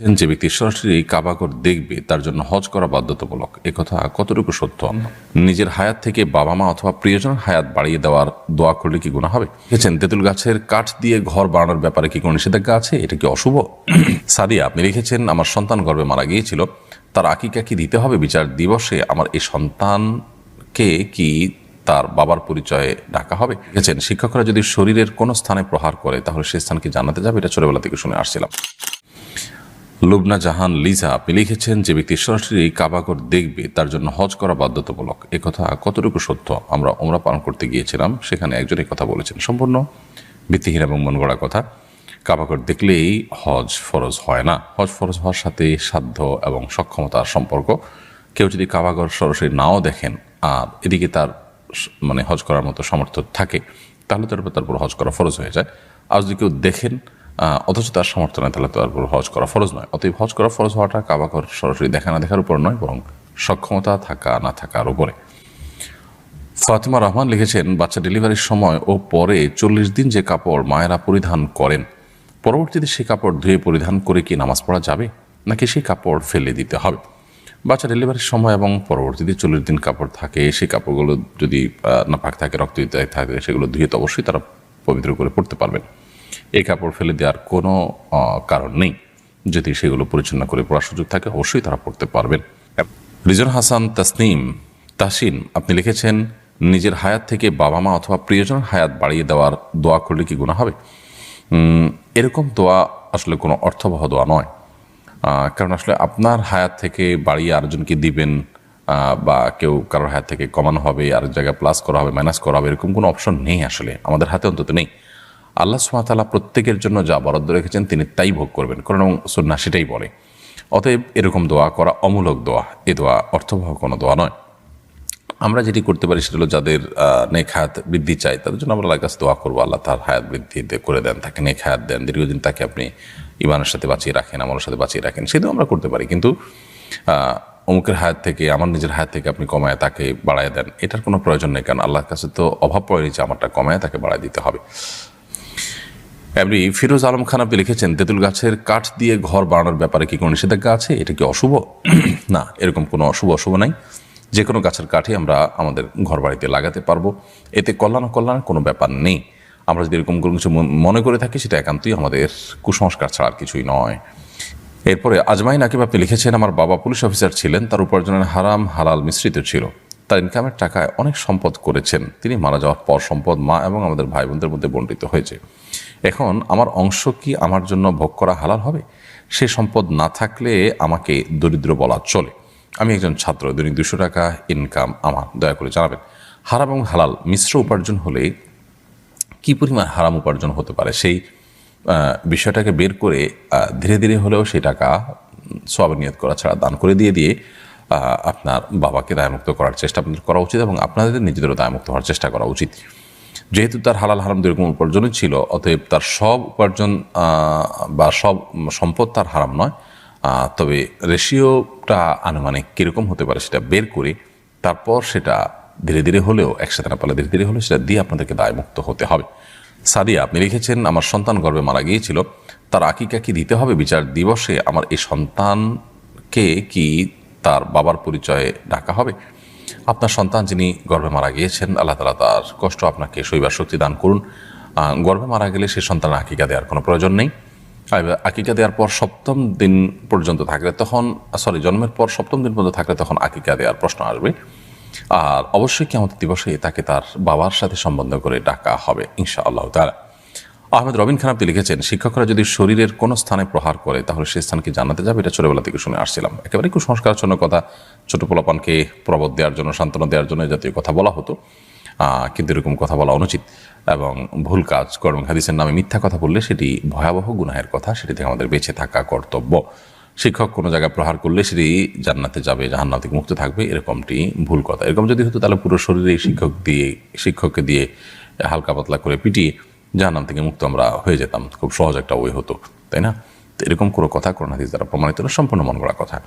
যে ব্যক্তি সরাসরি এই কাবাগর দেখবে, তার জন্য হজ করা বাধ্যতামূলক। কথা কতটুকু সত্য? নিজের হায়াত থেকে বাবা মা অথবা প্রিয়জনের হায়াত বাড়িয়ে দেওয়ার দোয়া করলে কি গুণা হবে? দেখেছেন, তেঁতুল গাছের কাঠ দিয়ে ঘর বানানোর ব্যাপারে কি কোনো নিষেধাজ্ঞা আছে? এটা কি অশুভ? সাদিয়া, আপনি লিখেছেন, আমার সন্তান গর্বে মারা গিয়েছিল, তার আকিকা কি দিতে হবে বিচার দিবসে? আমার এই সন্তানকে কি তার বাবার পরিচয়ে ডাকা হবে? দেখেছেন, শিক্ষকরা যদি শরীরের কোনো স্থানে প্রহার করে, তাহলে সে স্থানকে জানাতে যাবে, এটা ছোটবেলা থেকে শুনে আসছিলাম। লুবনা জাহান লিজা, আপনি লিখেছেন যে ব্যক্তি সরাসরি কাবাগর দেখবে, তার জন্য হজ করা বাধ্যতামূলক। একথা কতটুকু সত্য? আমরা ওমরা পালন করতে গিয়েছিলাম, সেখানে একজন কথা বলেছেন। সম্পূর্ণ ভিত্তিহীন এবং মন গড়া কথা। কাবাগর দেখলেই হজ ফরজ হয় না। হজ ফরজ হওয়ার সাথে সাধ্য এবং সক্ষমতার সম্পর্ক। কেউ যদি কাবাগর সরাসরি নাও দেখেন, আর এদিকে তার মানে হজ করার মতো সামর্থ্য থাকে, তাহলে তার উপর তারপর হজ করা ফরজ হয়ে যায়। আর যদি কেউ দেখেন অথচ তার সামর্থ্য নয় তাহলে তার উপর হজ করা ফরজ নয়। অতএব হজ করা ফরজ হওয়াটা কাবাকর সরাসরি দেখা না দেখার উপর নয় বরং সক্ষমতা থাকা না থাকার উপরে। ফাতিমা রহমান লিখেছেন বাচ্চা ডেলিভারির সময় ও পরে চল্লিশ দিন যে কাপড় মায়েরা পরিধান করেন পরবর্তীতে সেই কাপড় ধুয়ে পরিধান করে কি নামাজ পড়া যাবে? নাকি সেই কাপড় ফেলে দিতে হবে? বাচ্চা ডেলিভারির সময় এবং পরবর্তীতে চল্লিশ দিন কাপড় থাকে সেই কাপড়গুলো যদি আহ, নাপাক থাকে রক্ত থাকে সেগুলো ধুয়ে তো অবশ্যই তারা পবিত্র করে পড়তে পারবেন। এই কাপড় ফেলে দেওয়ার কোনো কারণ নেই। যদি সেগুলো পরিচ্ছন্ন করে পড়ার সুযোগ থাকে, অবশ্যই তারা পড়তে পারবেন। রিজন হাসান, তাসনিম তাসিন আপনি লিখেছেন, নিজের হায়াত থেকে বাবা মা অথবা প্রিয়জন হায়াত বাড়িয়ে দেওয়ার দোয়া করলে কি গুণা হবে? এরকম দোয়া আসলে কোনো অর্থবহ দোয়া নয়। কারণ আসলে আপনার হায়াত থেকে বাড়িয়ে আরেকজনকে দিবেন বা কেউ কারোর হায়াত থেকে কমানো হবে, আরেক জায়গায় প্লাস করা হবে মাইনাস করা হবে, এরকম কোনো অপশন নেই আসলে। আমাদের হাতে অন্তত নেই। আল্লাহ সুমাতালা প্রত্যেকের জন্য যা বরাদ্দ রেখেছেন তিনি তাই ভোগ করবেন। কারণ সন্না সেটাই বলে। অতএব এরকম দোয়া করা অমূলক দোয়া। এ দোয়া অর্থবহ কোনো দোয়া নয়। আমরা যেটি করতে পারি সেটা হলো যাদের হায়াত বৃদ্ধি চাই তাদের জন্য আমরা আল্লাহর কাছে দোয়া করব। আল্লাহ তার হায়াত বৃদ্ধি করে দেন, তাকে নেক হায়াত দেন, দীর্ঘদিন তাকে আপনি ইমানের সাথে বাঁচিয়ে রাখেন আমার সাথে বাঁচিয়ে রাখেন, সেটাও আমরা করতে পারি। কিন্তু অমুকের হায়াত থেকে, আমার নিজের হায়াত থেকে আপনি কমায় তাকে বাড়ায় দেন, এটার কোনো প্রয়োজন নেই। কারণ আল্লাহর কাছে তো অভাব পড়েনি যে আমারটা কমায় তাকে বাড়ায় দিতে হবে। এমনি ফিরোজ আলম খান আপনি লিখেছেন, তেঁতুল গাছের কাঠ দিয়ে ঘর বানানোর ব্যাপারে কি কোনো নিষেধাজ্ঞা আছে? এটা কি অশুভ? না, এরকম কোনো অশুভ অশুভ নাই। যে কোনো গাছের কাঠে আমরা আমাদের ঘর বাড়িতে লাগাতে পারব। এতে কল্যাণ কল্যাণের কোনো ব্যাপার নেই। আমরা যদি এরকম কোনো কিছু মন- মনে করে থাকি, সেটা একান্তই আমাদের কুসংস্কার ছাড়া আর কিছুই নয়। এরপরে আজমাই নাকিব আপনি লিখেছেন, আমার বাবা পুলিশ অফিসার ছিলেন, তার উপার্জনের হারাম, হালাল মিশ্রিত ছিল। তার ইনকামের টাকায় অনেক সম্পদ করেছেন। তিনি মারা যাওয়ার পর সম্পদ মা এবং আমাদের ভাই বোনদের মধ্যে বণ্টিত হয়েছে। এখন আমার অংশ কি আমার জন্য ভোগ করা হালাল হবে? সে সম্পদ না থাকলে আমাকে দরিদ্র বলা চলে। আমি একজন ছাত্র, দৈনিক দুশো টাকা ইনকাম আমার। দয়া করে জানাবেন, হারাম এবং হালাল মিশ্র উপার্জন হলে কি পরিমাণ হারাম উপার্জন হতে পারে? সেই বিষয়টাকে বের করে ধীরে ধীরে হলেও সেই টাকা সব নিয়ত করা ছাড়া দান করে দিয়ে দিয়ে আপনার বাবাকে দায়মুক্ত করার চেষ্টা আপনাদের করা উচিত এবং আপনাদের নিজেদেরও দায়মুক্ত হওয়ার চেষ্টা করা উচিত। যেহেতু তার হালাল হারাম দুরকম উপার্জনই ছিল, অতএব তার সব উপার্জন বা সব সম্পদ তার হারাম নয়। তবে রেশিওটা আনুমানিক কীরকম হতে পারে সেটা বের করে তারপর সেটা ধীরে ধীরে হলেও, একসাথে না পারলে ধীরে ধীরে হলেও সেটা দিয়ে আপনাদেরকে দায়মুক্ত হতে হবে। সাদিয়া, আপনি লিখেছেন, আমার সন্তান গর্ভে মারা গিয়েছিল, তার আকিকা কি দিতে হবে? বিচার দিবসে আমার এই সন্তানকে কি তার বাবার পরিচয়ে ডাকা হবে। আপনার সন্তান যিনি গর্ভে মারা গিয়েছেন, আল্লাহ তালা তার কষ্ট আপনাকে শৈবার শক্তি দান করুন। গর্ভে মারা গেলে সে সন্তান আকিকা দেওয়ার কোনো প্রয়োজন নেই। আকিকা দেওয়ার পর সপ্তম দিন পর্যন্ত থাকলে তখন সরি জন্মের পর সপ্তম দিন পর্যন্ত থাকলে তখন আকিকা দেওয়ার প্রশ্ন আসবে। আর অবশ্যই কি আমাদের দিবসে তাকে তার বাবার সাথে সম্বন্ধ করে ডাকা হবে ইনশা আল্লাহ তালা আহমেদ রবিন খান আপনি লিখেছেন, শিক্ষকরা যদি শরীরের কোনো স্থানে প্রহার করে, তাহলে সেই স্থানকে জানাতে যাবে। এটা ছোটবেলা থেকে শুনে আসছিলাম। একেবারে কুসংস্কারাচ্ছন্ন কথা, ছোট পোলাপানকে প্রবোধ দেওয়ার জন্য, সান্ত্বনা দেওয়ার জন্য জাতীয় কথা বলা হতো। কিন্তু এরকম কথা বলা অনুচিত এবং ভুল কাজ কর্ম হাদিসের নামে মিথ্যা কথা বললে সেটি ভয়াবহ গুনাহের কথা, সেটি থেকে আমাদের বেঁচে থাকা কর্তব্য। শিক্ষক কোনো জায়গায় প্রহার করলে সেটি জান্নাতে যাবে, জাহান্নাম থেকে মুক্ত থাকবে, এরকমটি ভুল কথা। এরকম যদি হতো, তাহলে পুরো শরীরে শিক্ষক দিয়ে, শিক্ষককে দিয়ে হালকা পাতলা করে পিটিয়ে জাহান্নাম থেকে মুক্ত আমরা হয়ে যেতাম। খুব সহজ একটা ওই হতো, তাই না? এরকম কোনো কথা করোনা দ্বারা প্রমাণিত সম্পূর্ণ মন গড়া কথা।